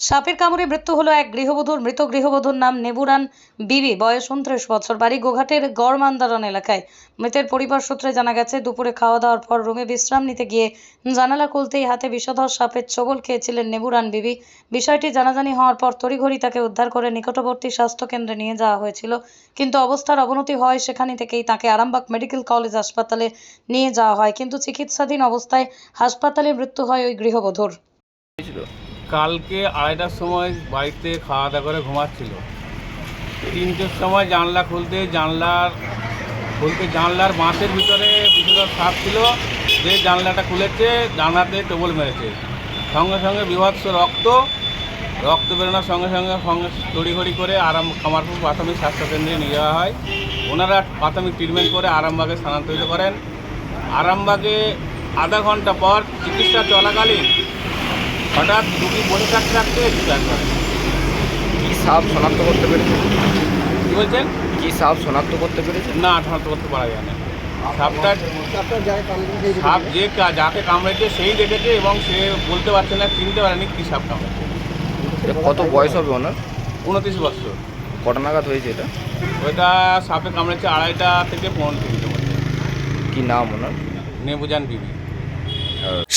সাপের কামড়ে মৃত্যু হলো এক গৃহবধূর মৃত গৃহবধূর নাম নেবুরান বিবি। বয়স উনত্রিশ বছর। বাড়ি গোঘাটের গড়মান্দারন এলাকায়। মৃতের পরিবার সূত্রে জানা গেছে, দুপুরে খাওয়া দাওয়ার পর রুমে বিশ্রাম নিতে গিয়ে জানালা খুলতেই হাতে বিষধর সাপের ছোবল খেয়েছিলেন নেবুরান বিবি। বিষয়টি জানাজানি হওয়ার পর তড়িঘড়ি তাকে উদ্ধার করে নিকটবর্তী স্বাস্থ্যকেন্দ্রে নিয়ে যাওয়া হয়েছিল। কিন্তু অবস্থার অবনতি হয় সেখানে থেকেই তাকে আরামবাগ মেডিকেল কলেজ হাসপাতালে নিয়ে যাওয়া হয়। কিন্তু চিকিৎসাধীন অবস্থায় হাসপাতালে মৃত্যু হয় ওই গৃহবধূর। কালকে আড়াইটার সময় বাড়িতে খাওয়া দাওয়া করে ঘুমাচ্ছিল। তিনটের সময় জানলা খুলতে জানলার খুলতে জানলার বাঁশের ভিতরে বিষধর সাপ ছিল। যে জানলাটা খুলেছে, জানলাতে টেবল মেরেছে। সঙ্গে সঙ্গে বিভৎস রক্ত। রক্ত বেরোনোর সঙ্গে সঙ্গে সঙ্গে তড়িঘড়ি করে আরাম কামারপুর প্রাথমিক স্বাস্থ্যকেন্দ্রে নিয়ে যাওয়া হয়। ওনারা প্রাথমিক ট্রিটমেন্ট করে আরামবাগে স্থানান্তরিত করেন। আরামবাগে আধা ঘণ্টা পর চিকিৎসা চলাকালীন হঠাৎ রুগী বসে থাকতে থাকতে এক্সপায়ার করে। কি সাপ শনাক্ত করতে পেরেছে? কী বলছেন? কি সাপ শনাক্ত করতে পেরেছে? না শনাক্ত করতে পারা যায় না। সাপটা সাপ যে যাকে কামড়েছে সেই দেখেছে এবং সে বলতে পারছে না চিনতে পারেনি কী সাপ কামড়েছে। কত বয়স হবে ওনার? উনত্রিশ বছর। কটা নাগাদ হয়েছে এটা? ওইটা সাপে কামড়েছে আড়াইটা থেকে পনেরো তিনটে কি নাম ওনার? নেবুজান বিবি।